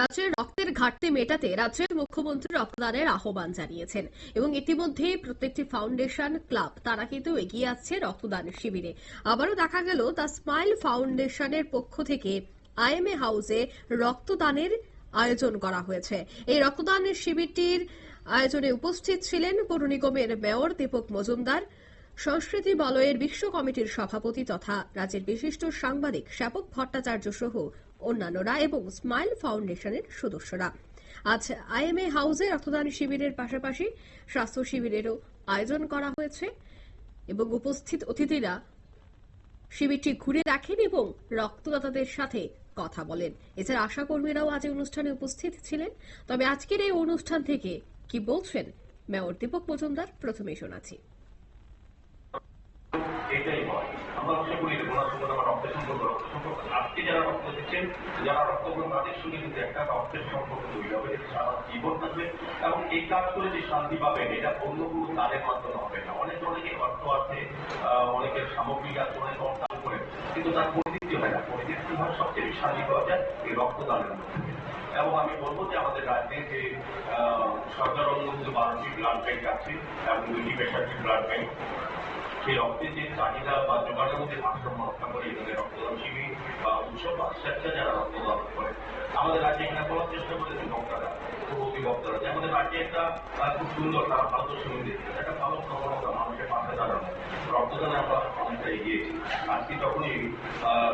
রাজ্যের রক্তের ঘাটতি মেটাতে রাজ্যের মুখ্যমন্ত্রী রক্তদানের আহ্বান জানিয়েছেন এবং ইতিমধ্যে প্রত্যেকটি ফাউন্ডেশন ক্লাব, তারা কিন্তু এগিয়ে আসছে রক্তদান শিবিরে। আবারও দেখা গেল, দ্য স্মাইল ফাউন্ডেশনের পক্ষ থেকে আইএমএ হাউসে রক্তদানের আয়োজন করা হয়েছে। এই রক্তদানের শিবিরটির আয়োজনে উপস্থিত ছিলেন পৌর নিগমের মেয়র দীপক মজুমদার, সংস্কৃতি বলয়ের বিশ্ব কমিটির সভাপতি তথা রাজ্যের বিশিষ্ট সাংবাদিক শ্যাপক ভট্টাচার্য সহ অন্যান্যরা এবং স্মাইল ফাউন্ডেশনের সদস্যরা। আজ আইএমএ হাউসে রক্তদান শিবিরের পাশাপাশি স্বাস্থ্য শিবিরেরও আয়োজন করা হয়েছে এবং উপস্থিত অতিথিরা শিবিরটি ঘুরে দেখেন এবং রক্তদাতাদের সাথে কথা বলেন। এছাড়া আশাকর্মীরাও আজ অনুষ্ঠানে উপস্থিত ছিলেন। তবে আজকের এই অনুষ্ঠান থেকে কি বলছেন মেয়র দীপক মজুমদার, প্রথমে শোনাচ্ছি। এটাই হয়। আমরা আশা করি সম্পর্ক আজকে যারা রক্তগ্রহণ তাদের সঙ্গে কিন্তু একটা রক্তের সম্পর্ক তৈরি হবে সারা জীবন থাকবে। এবং এই কাজ করে যে শান্তি পাবেন, এটা অন্য কোনো তাদের মাধ্যমে হবে না। অনেক অনেকে অর্থ আছে অনেকের সামগ্রিক আছে, অনেক অর্থাৎ করে। কিন্তু তার পরিতৃপ্তি হয় না। পরিতৃপ্তি হয় সবচেয়ে বেশি শান্তি পাওয়া যায় এই রক্তদানের মধ্যে। এবং আমি বলব যে আমাদের রাজ্যে যে সরকার অনুমোদিত বারোটি ব্লাড ব্যাংক আছে, এবং দুইটি বেসরকারি ব্লাড ব্যাংক সেই রক্তের যে চাহিদা বা যোগানের মধ্যে ভারসাম্য রক্ষা করে এখানে রক্তদান শিবির বা উৎসব বা স্বেচ্ছা যারা রক্তদান করে। আমাদের রাজ্যে এখানে বলার চেষ্টা করেছেন বক্তারা পূর্ববর্তী বক্তারা যে আমাদের রাজ্যে একটা খুব সুন্দর তারা ভারত সংগীত একটা ভালো প্রবণতা মানুষের পাশে দাঁড়ানো রক্তদানে আমরা অনেকটা এগিয়েছি আজকে যখনই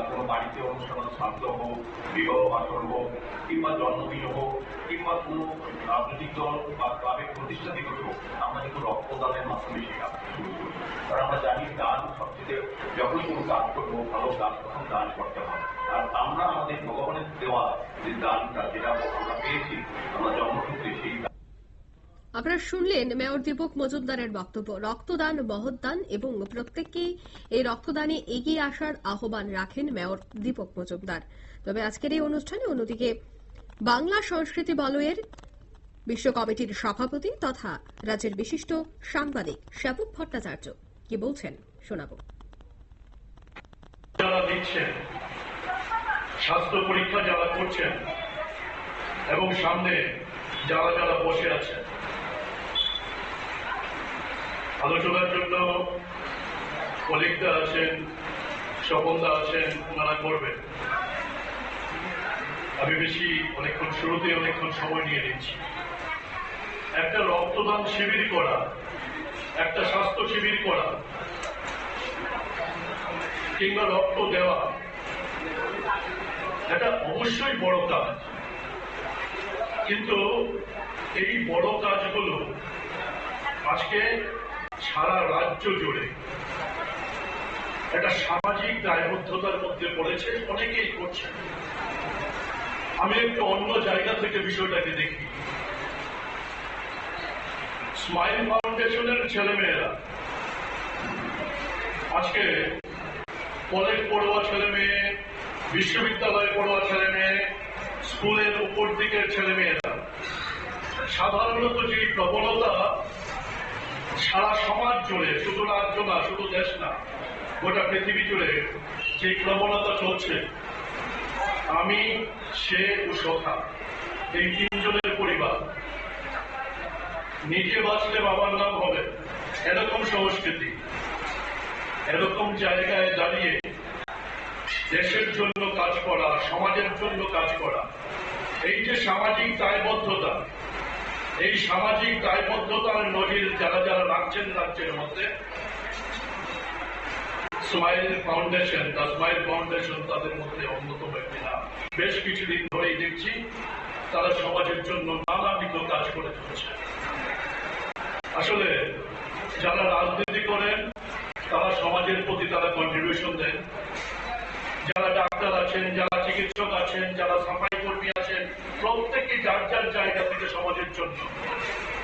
কোনো বাড়িতে অনুষ্ঠান শান্ত হোক বিবাহ বাসন হোক কিংবা জন্মদিন হোক কিংবা কোনো রাজনৈতিক দল বা ক্লাবের প্রতিষ্ঠা দিবস হোক, আমরা কিন্তু রক্তদানের মাধ্যমে কাজ শুরু করি কারণ আমরা জানি দান সবচেয়ে, যখনই কোনো কাজ করব, ভালো কাজ তখন দান করতে হয়। আর আমরা আমাদের ভগবানের দেওয়া যে দানটা যেটা আমরা পেয়েছি আমরা জন্মসূত্রে সেই আপনারা শুনলেন মেয়র দীপক মজুমদারের বক্তব্য। রক্তদান মহৎদান এবং প্রত্যেককেই এই রক্তদানে এগিয়ে আসার আহ্বান রাখেন মেয়র দীপক মজুমদার। তবে আজকের এই অনুষ্ঠানে অন্যদিকে বাংলা সংস্কৃতি বলয়ের বিশ্ব কমিটির সভাপতি তথা রাজ্যের বিশিষ্ট সাংবাদিক শ্যাপক ভট্টাচার্য কি বলছেন শোনাবো। স্বাস্থ্য পরীক্ষা যারা করছেন এবং সামনে যারা যারা বসে আছেন। আলোচনার জন্য কলিগদা আছেন, স্বপনদা আছেন, ওনারা করবেন। আমি বেশি অনেকক্ষণ, শুরুতে অনেকক্ষণ সময় নিয়ে নিচ্ছি। একটা রক্তদান শিবির করা, একটা স্বাস্থ্য শিবির করা, কিংবা রক্ত দেওয়া এটা অবশ্যই বড় কাজ। কিন্তু এই বড় কাজগুলো আজকে সারা রাজ্য জুড়ে একটা সামাজিক দায়বদ্ধতার মধ্যে পড়েছে, অনেকেই করছে। আমি একটু অন্য জায়গা থেকে বিষয়টাকে দেখি। স্মাইল ফাউন্ডেশনের ছেলেমেয়েরা আজকে কলেজ পড়ুয়া ছেলে মেয়ে বিশ্ববিদ্যালয়ে পড়ুয়া ছেলে মেয়ে, স্কুলের উপর দিকের ছেলে মেয়েরা, সাধারণত যে প্রবণতা সারা সমাজ জুড়ে, শুধু রাজ্য না, শুধু দেশ না, গোটা পৃথিবী জুড়ে যে প্রবণতা চলছে, আমি, সে ও সখা, এই তিনজনের পরিবার, নিজে বাঁচলে বাবার নাম হবে, এরকম সংস্কৃতি, এরকম জায়গায় দাঁড়িয়ে দেশের জন্য কাজ করা, সমাজের জন্য কাজ করা। এই যে সামাজিক দায়বদ্ধতা, এই সামাজিক দায়বদ্ধতার নজির যারা যারা রাখছেন রাজ্যের মধ্যে smile foundation the smile foundation তাদের মধ্যে অন্যতম একটি নাম। বেশ কিছুদিন ধরেই দেখছি তারা সমাজের জন্য নানাবিধ কাজ করে চলেছে। আসলে যারা রাজনীতি করেন, তারা সমাজের প্রতি তারা কন্ট্রিবিউশন দেন। যারা ডাক্তার আছেন, যারা চিকিৎসক আছেন, যারা সাফাই কর্মী আছেন, প্রত্যেকে যার যার জায়গা থেকে সমাজের জন্য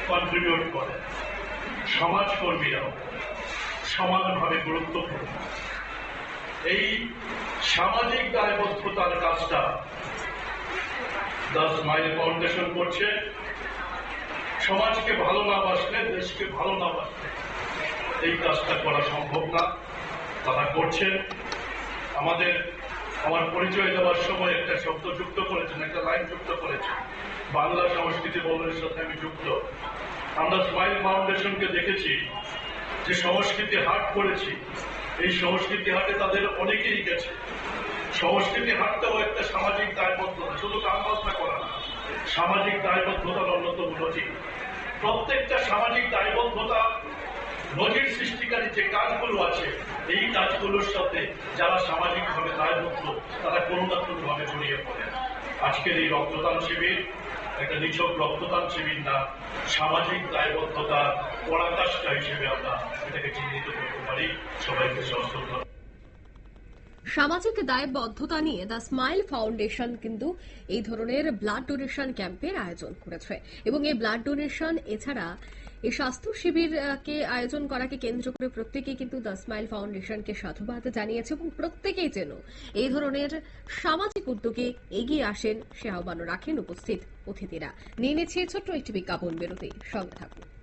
কন্ট্রিবিউট করেন সমাজ কর্মীরাও সমানভাবে গুরুত্বপূর্ণ। এই সামাজিক দায়বদ্ধতার কাজটা দ্য স্মাইল ফাউন্ডেশন করছে। সমাজকে ভালো না বাসলে, দেশকে ভালো না বাসলে এই কাজটা করা সম্ভব না। তারা করছেন। আমাদের, আমার পরিচয় দেওয়ার সময় একটা শব্দ যুক্ত করেছেন, একটা লাইন যুক্ত করেছেন। বাংলা সংস্কৃতি ভবনের সাথে আমি যুক্ত। আমরা স্মাইল ফাউন্ডেশনকে দেখেছি যে সংস্কৃতি হাট করেছি। এই সংস্কৃতি হাটে তাদের অনেকেই গেছে। সংস্কৃতি হাটটাও একটা সামাজিক দায়বদ্ধতা, শুধু বাজনা করা না, সামাজিক দায়বদ্ধতার অন্যতম নজির প্রত্যেকটা সামাজিক দায়বদ্ধতা নজির সৃষ্টিকারী যে কাজগুলো আছে, এই কাজগুলোর সাথে যারা সামাজিকভাবে দায়বদ্ধ, তারা কোনো না কোনো ভাবে জড়িয়ে পড়ে আজকের এই রক্তদান শিবির একটা নিছক রক্তদান শিবির না, সামাজিক দায়বদ্ধতা পরাকাষ্ঠা হিসেবে আমরা এটাকে চিহ্নিত করতে পারি। সবাইকে সচেতন সামাজিক দায়বদ্ধতা নিয়ে দ্য স্মাইল ফাউন্ডেশন কিন্তু এই ধরনের ব্লাড ডোনেশন ক্যাম্পের আয়োজন করেছে। এবং এই ব্লাড ডোনেশন এছাড়া এই স্বাস্থ্য শিবিরকে আয়োজন করাকে কেন্দ্র করে প্রত্যেকেই কিন্তু দ্য স্মাইল ফাউন্ডেশনকে সাধুবাদ জানিয়েছে এবং প্রত্যেকেই যেন এই ধরনের সামাজিক উদ্যোগে এগিয়ে আসেন সে আহ্বান রাখেন উপস্থিত অতিথিরা। নিয়ে নিচ্ছে ছোট্ট একটি বিজ্ঞাপন বেরোতে সঙ্গে থাকুন।